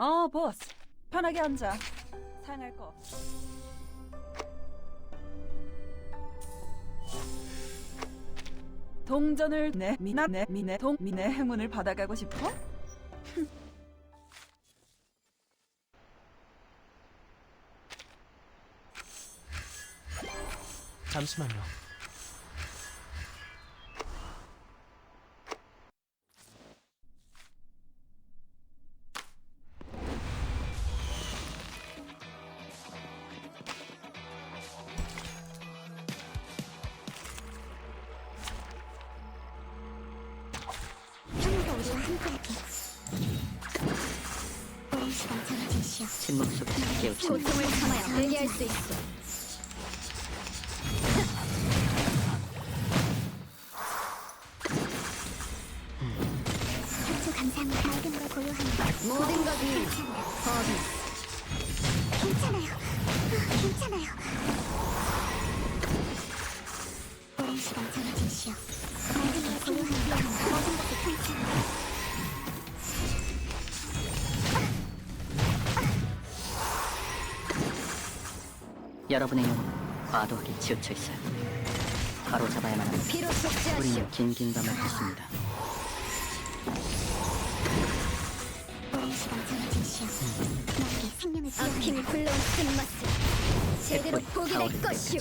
어, 보스. 편하게 앉아. 상할 거 없어. 동전을 내 미나 내 미네 동 미네 행운을 받아가고 싶어? 잠시만요. 침묵 속에 깨우친 고통을 참아야 회개할 수 있어. 여러분의 영혼 과도하게 치우쳐 있어요. 바로 잡아야만 합니다. 피로 속죄하시오. 우리는 긴긴 밤을 생명을 부여한다. 아킴이 불러온 쓴맛을 제대로 보게 될 것이오.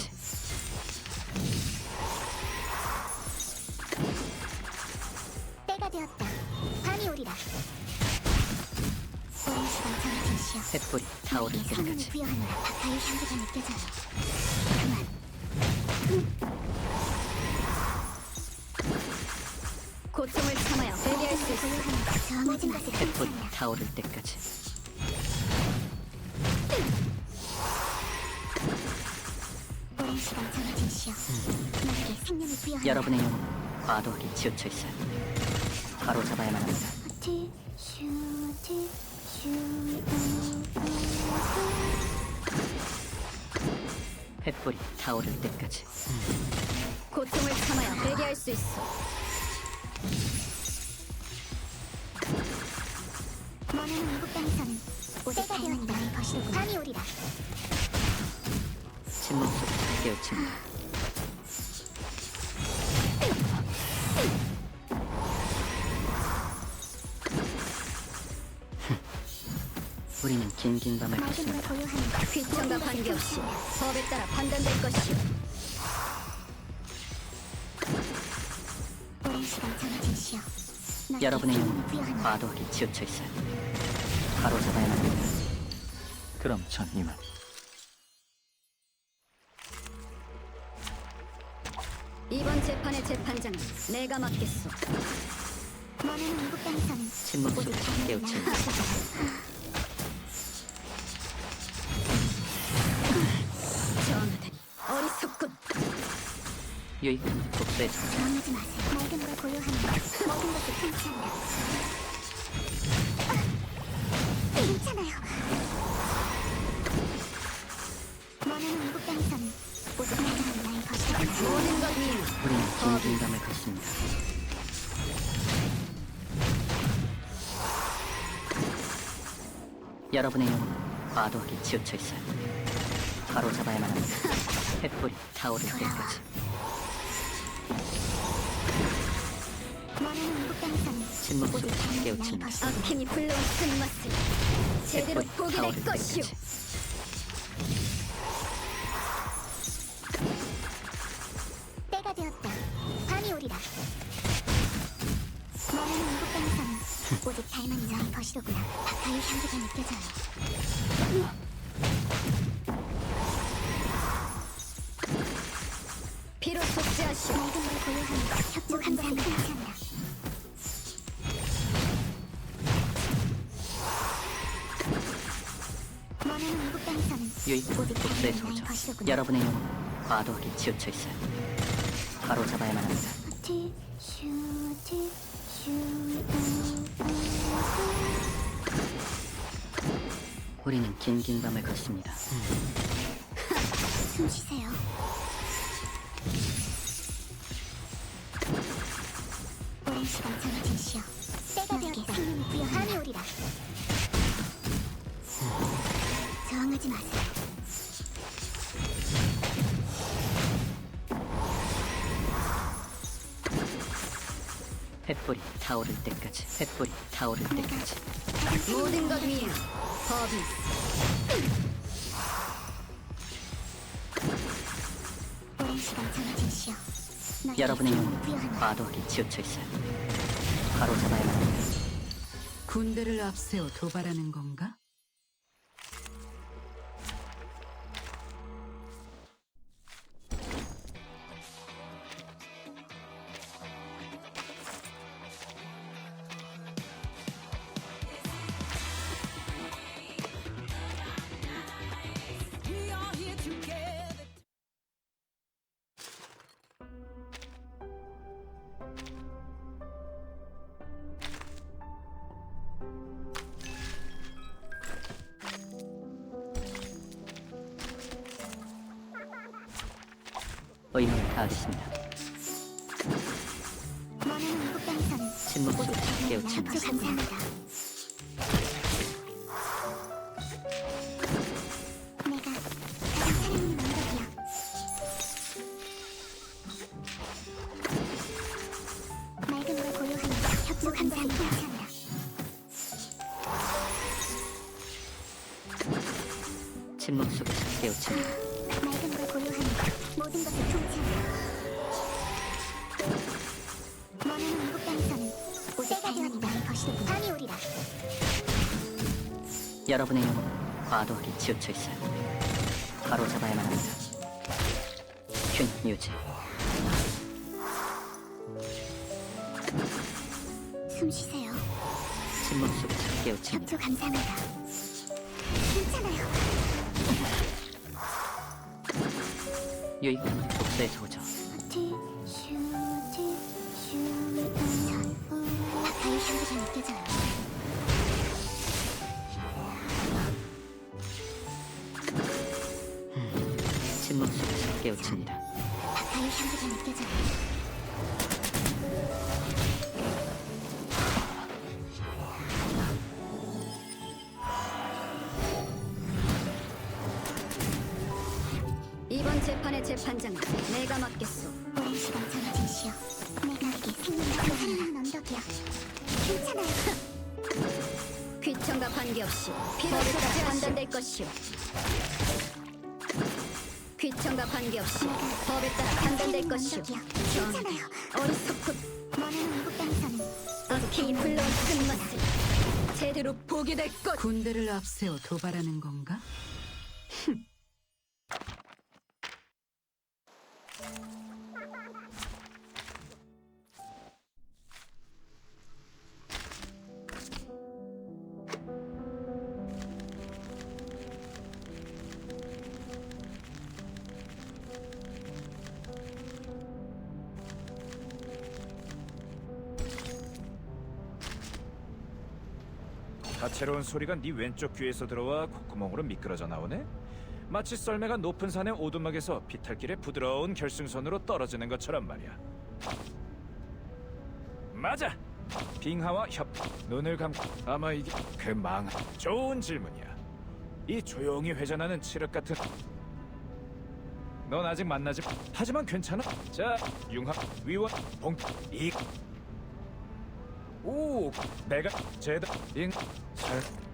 시여. 햇불이 타오를 생명을 때까지. 향기가 느껴져요. 고통을 참아야 회개할 수 있어. 모든 햇불이 괜찮다. 타오를 때까지. 오랜 시간 정해진 시여. 나에게 생명을 부여하노라. 여러분의 영혼 과도하게 치우쳐 있어요. 바로 잡아야만 합니다. 티 햇불이 타오를 때까지. 고통을 참아야 회개할 수 있어. 머나는 이국 땅에서는 오직 닮은 나의 것이로군. 밤이 오리라. 침묵 속에 깨우칩니다. 우리는 긴긴 밤을 맑은 걸. 고요하는 귀천과 관계없이 법에 따라 판단될 것이오. 오랜 시간 정해진 시여. 나에게 여러분의 생명을 영혼 부여하노라. 과도하게 치우쳐 있어요. 바로 잡아야만 합니다. 그럼 전 이만. 이번 재판의 재판장은 내가 맡겠소. 머나는 이국 땅에서는 침묵. 나의 것이로군. 전하다 아, 밤을 걷습니다. 여러분의 영혼 과도하게 치우쳐 있어요. 바로 잡아야만 합니다. 햇불이 타오를 때까지. 침묵 오직 속에 닮은 나의 깨우칩니다. 것이로군. 아킴이 불러온 쓴맛을 제대로 햇불이 보게 될 것이오. 때가 되었다. 밤이 오리라. 머나는 이국 땅에서는 오직 닮은 나의 것이로구나. 바카의 향기가 느껴져요. 피로 속죄하시오. 맑은 걸 고요하는 협조 감사합니다. 머나는 오직 독서의. 것이로구나. 여러분의 영혼 과도하게 치우쳐 있어요. 바로 잡아야만 합니다. 우리는 긴긴 밤을 걷습니다. 숨 쉬세요. 횃불이 타오를 때까지 횃불이 타오를 때까지 모든 것 위에 법이 있어. 오랜 시간 정해진 시여. 너희의 여러분의 영혼은 부여하노라. 과도하게 치우쳐 있어요 바로잡아야만 합니다 군대를 앞세워 도발하는 건가? 의무를 다하겠습니다 원하는 이국 땅에서는 침묵 모두 속에서 협조 깨우칩니다 감사합니다. 내가 가장 사랑하는 왕국이여. 맑음과 고요함 협조 감사합니다. 괜찮아. 침묵 속에서 깨우칩니다 맑음과 고요함 모든 것을 통 여러분의 영혼은 과도하게 치우쳐 있어요 바로잡아야만 합니다 균 유지 숨 쉬세요. 침묵 속에서 깨우칩니다 협조 감사합니다. 괜찮아요. 유익한 독서에서 오죠 바다의 향기가 느껴져요. 깨우칩니다 바다의 향기가 느껴져요. 이번 재판의 재판장은 내가 맡겠소. 오랜 시간 정해진 시여. 내가 에게 생명을 부여하는 언덕이야. 괜찮아요. 귀청과 관계없이 따라 판단될 것이오. 관계 없이 법에 따라 판단될 것이오. 언덕이야. 전 괜찮아요. 어리석군 원하는 이국 땅에서는 악행이 불러온 끝맛을 제대로 보게 될 것. 군대를 앞세워 도발하는 건가? 다채로운 소리가 네 왼쪽 귀에서 들어와 콧구멍으로 미끄러져 나오네. 마치 썰매가 높은 산의 오두막에서 비탈길의 부드러운 결승선으로 떨어지는 것처럼 말이야. 맞아. 빙하와 협. 눈을 감고 아마 이게 그 망. 좋은 질문이야. 이 조용히 회전하는 칠흑 같은. 넌 아직 만나지. 하지만 괜찮아. 자, 융합 위원 봉 이. 오, 내가 제다 인 설.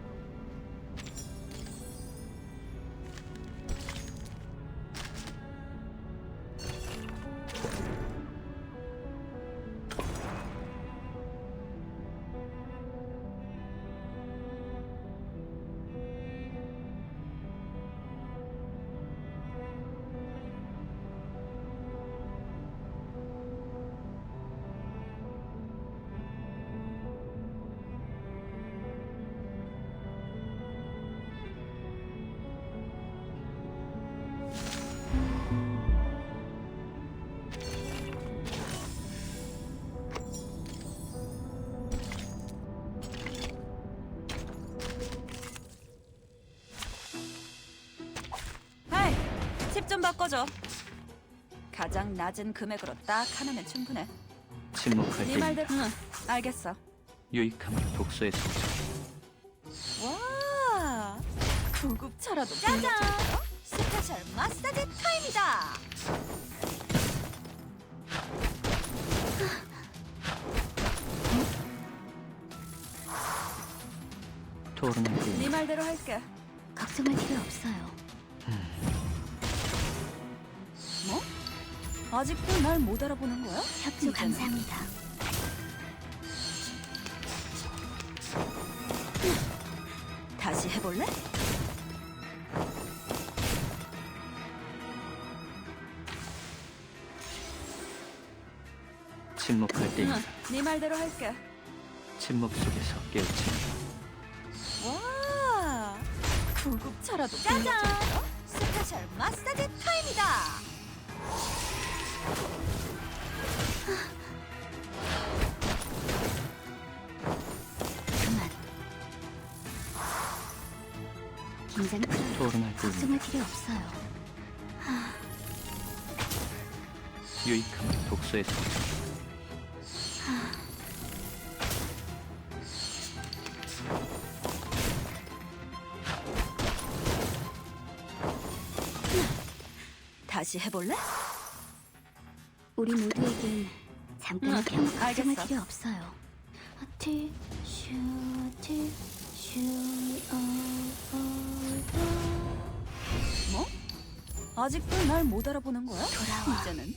좀 바꿔줘. 가장 낮은 금액으로 딱 하나면 충분해. 침묵할 네때 말대로. 응, 알겠어. 유익함을 독서에서 오죠 와, 구급차라도 짜잔! 스페셜 마사지 타임이다! 토론할 네 때입니다. 말대로 할게. 걱정할 필요 없어요. 아직도 날 못 알아보는 거야? 협조. 감사합니다. 다시 해볼래? 침묵할 때입니다. 응, 네 말대로 할게. 침묵 속에서 깨우칩니다. 와, 구급차라도 짜잔! 스페셜 마사지 타임이다! 그만. 긴장. 토론할. 걱정할 필요 없어요. 유익함은 독서에서 다시 해볼래? 우리 모두에겐 잠깐의 응, 평 걱정할 알겠어. 필요 없어요. 티슈 티슈 어, 뭐? 아직도 날 못 알아보는 거야? 돌아와. 이제는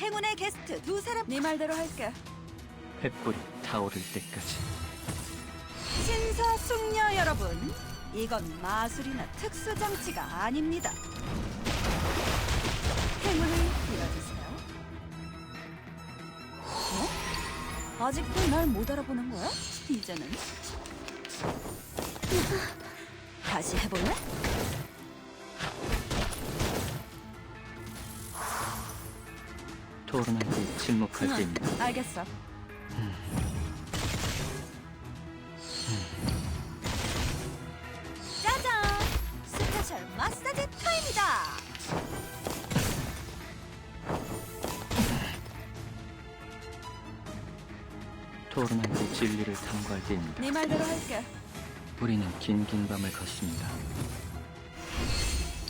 행운의 게스트 두 사람 네 말대로 할게. 횃불이 타오를 때까지 신사 숙녀 여러분, 이건 마술이나 특수 장치가 아닙니다. 행운을 빌어주세요. 뭐? 아직도 날 못 알아보는 거야? 이제는 다시 해볼래? 토론할 때 침묵할 응, 때입니다. 알겠어. 짜잔! 스페셜 마사지 타임이다! 토론할 때 진리를 탐구할 때입니다. 네 말대로 할게. 우리는 긴긴 밤을 걷습니다.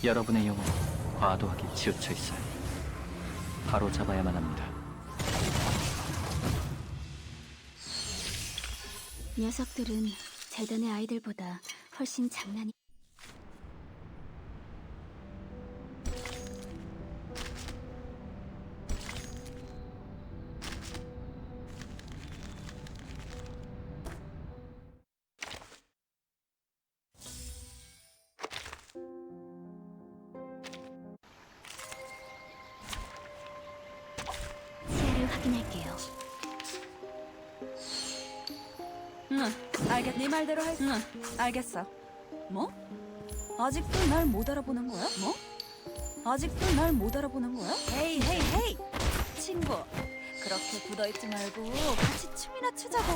여러분의 영혼은 과도하게 치우쳐 있어요. 바로 잡아야만 합니다. 녀석들은 재단의 아이들보다 훨씬 장난이 응, 알겠. 네 말대로 할. 응, 알겠어. 뭐? 아직도 날 못 알아보는 거야? 뭐? 아직도 날 못 알아보는 거야? 헤이, 헤이, 헤이, 친구. 그렇게 굳어 있지 말고 같이 춤이나 추자고.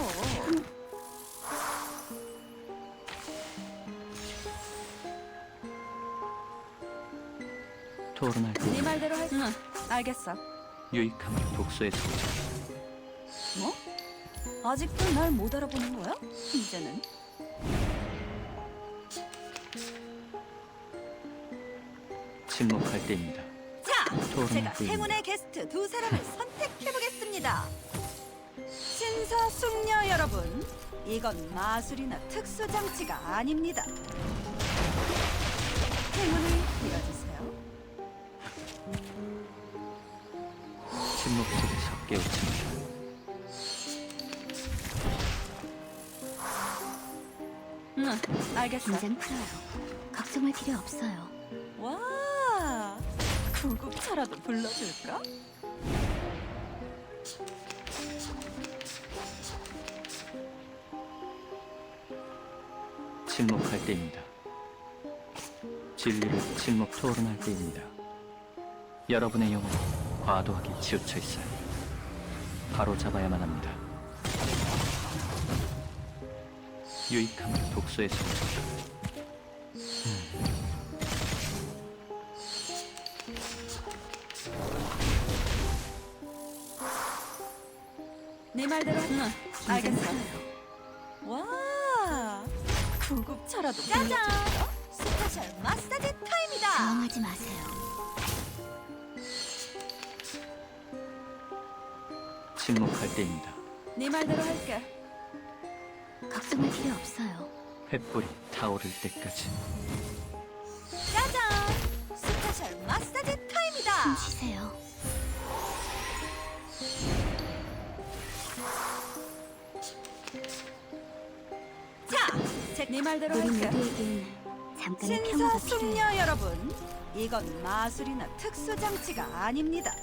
토론할 네 때 말대로 할. 응, 알겠어. 유익함은 독서에서. 뭐? 아직도 날 못 알아보는 거야? 이제는 침묵할 때입니다. 자, 제가. 행운의 게스트 두 사람을 선택해 보겠습니다. 신사 숙녀 여러분, 이건 마술이나 특수 장치가 아닙니다. 행운을 빌어주세요. 침묵 속에서 깨우칩니다. 알겠어. 긴장 풀어요. 걱정할 필요 없어요. 와, 구급차라도 불러줄까? 침묵할 때입니다. 진리를 침묵 토론할 때입니다. 여러분의 영혼은 과도하게 치우쳐 있어요. 바로 잡아야만 합니다. 유익함은 독소에서 네 말대로 응, 알겠어. 와, 구급차라도 짜잔. 스페셜 마사지 타임이다. 당황하지 마세요. 침묵할 때입니다. 네 말대로 할게. 걱정할 필요 없어요. 횃불이 타오를 때까지 짜잔. 스페셜 마사지 숨 타임이다. 쉬세요. 자, 제 네 말대로 우리 할게. 모두에겐 잠깐의 평화가 필요해요. 신사숙녀 여러분, 이건 마술이나 특수 장치가 아닙니다.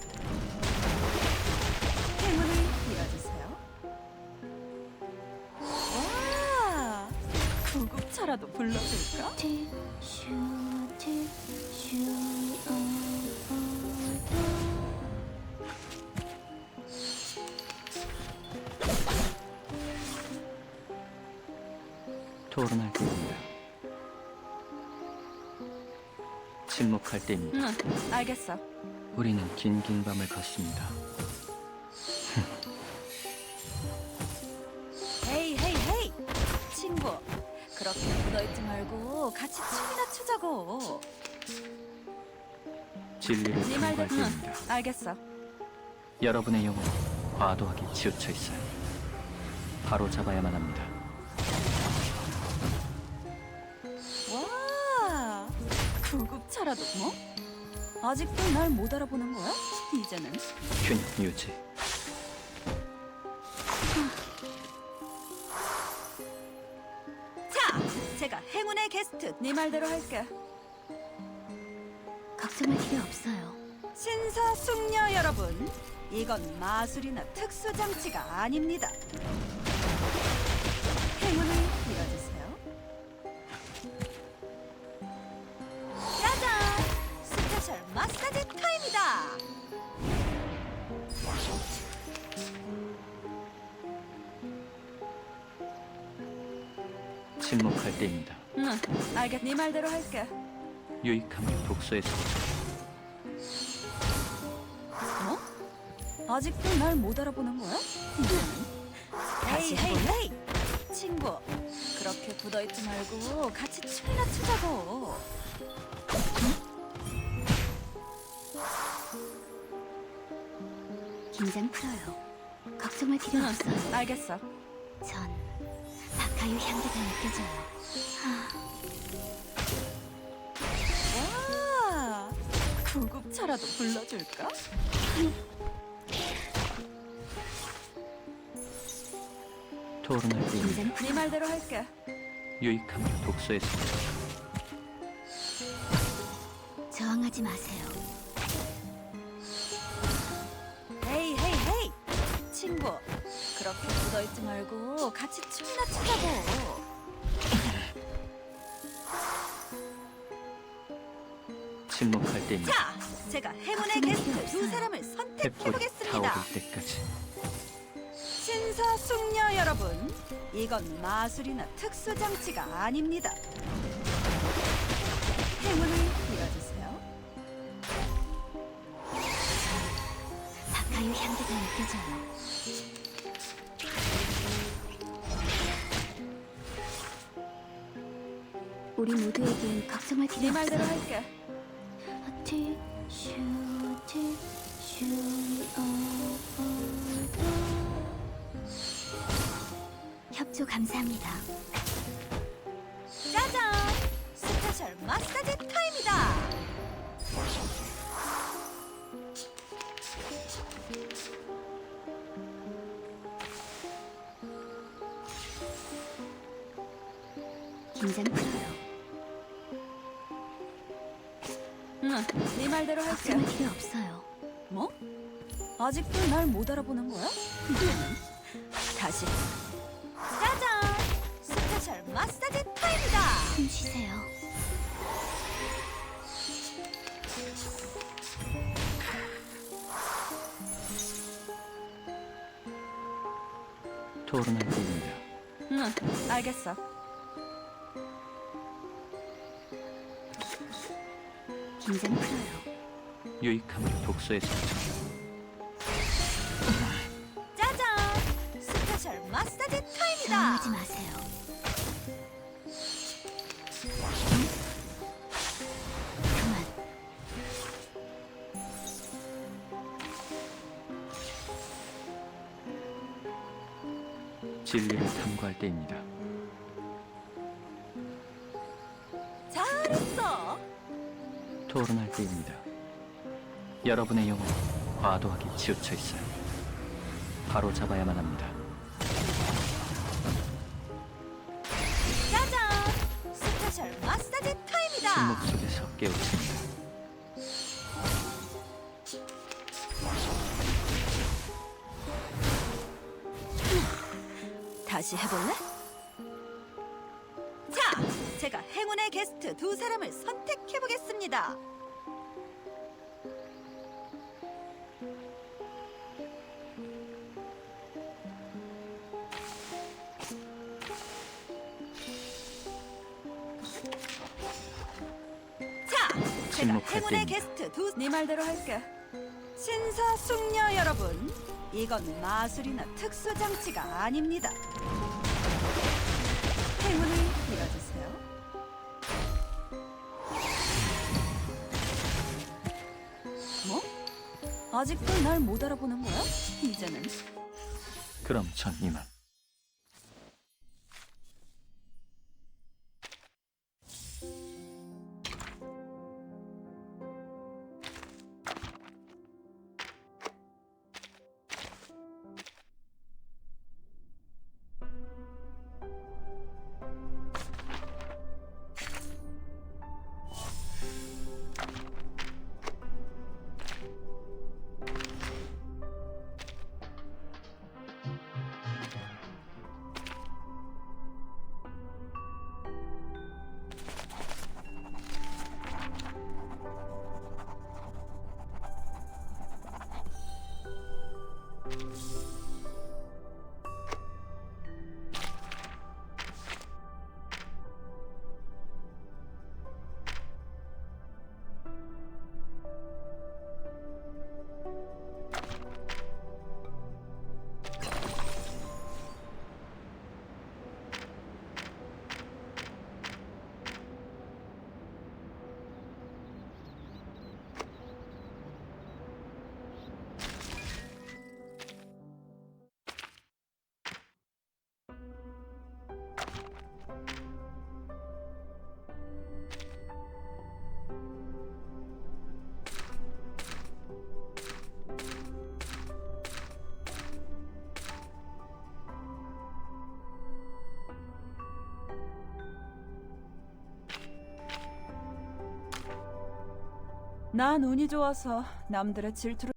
구급차라도 불러줄까? 티슈 티슈 토론할 때입니다. 침묵할 때입니다. 응, 알겠어. 우리는 긴 긴 밤을 걷습니다. 묻어있지 말고 같이 춤이나 추자고. 진리를 네. 때입니다. 응, 알겠어. 여러분의 영혼은 과도하게 치우쳐 있어요. 바로 잡아야만 합니다. 와, 구급차라도 뭐? 아직도 날 못 알아보는 거야? 이제는 균형 유지. 행운의 게스트 네 말대로 할게. 걱정할 필요 없어요. 신사 숙녀 여러분, 이건 마술이나 특수 장치가 아닙니다. 침묵할 때입니다. 응, 알겠. 네 말대로 할게. 유익함은 독소에서 뭐? 아직도 날 못 알아보는 거야? 헤이 헤이 헤이 친구 그렇게 굳어있지 말고 같이 춤이나 추자고 긴장 풀어요. 걱정할 필요 응, 없어요. 알겠어 전 바카유 향기가 느껴져요. 와 구급차라도 불러줄까? 토론할 때입니다. 긴장 네. 말대로 할게 유익함은 독소에서 저항하지 마세요. 헤이 헤이 헤이 친구 그렇게 굳어있지 말고 같이 춤이나 추자고 침묵할 때입니다. 자 제가 행운의 게스트 두 사람을 선택해보겠습니다 타오를 때까지 신사 숙녀 여러분, 이건 마술이나 특수 장치가 아닙니다. 행운을 빌어주세요. 바카유 향기가 느껴져요. 우리 모두에겐 걱정할 네 필요 말대로 없어요. 할게. 티 슈 티 슈 어, 어, 어. 협조 감사합니다. 말대로 할게요. 걱정할 없어요. 뭐? 아직도 날 못 알아보는 거야? 음. 다시. 짜잔! 스페셜 마사지 타임이다! 숨 쉬세요. 토론을 부릅니다. 응, 알겠어. 긴장 풀어요. 유익함은 독서에서 짜잔! 스페셜 마사지 타임이다. 당하지 마세요. 그만. 진리를 탐구할 때입니다. 잘했어. 토론할 때입니다. 여러분의 영혼은 과도하게 치우쳐 있어요. 바로 잡아야만 합니다. 짜잔! 스페셜 마사지 타임이다. 침묵 속에서 깨우칩 침묵할 행운의 때입니다. 게스트 두... 네 말대로 할게. 신사 숙녀 여러분, 이건 마술이나 특수 장치가 아닙니다. 행운을 빌어주세요. 뭐? 아직도 날 못 알아보는 거야? 이제는 그럼 전 이만. 난 운이 좋아서 남들의 질투를